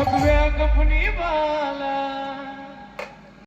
ભગવ્યા કપની Bala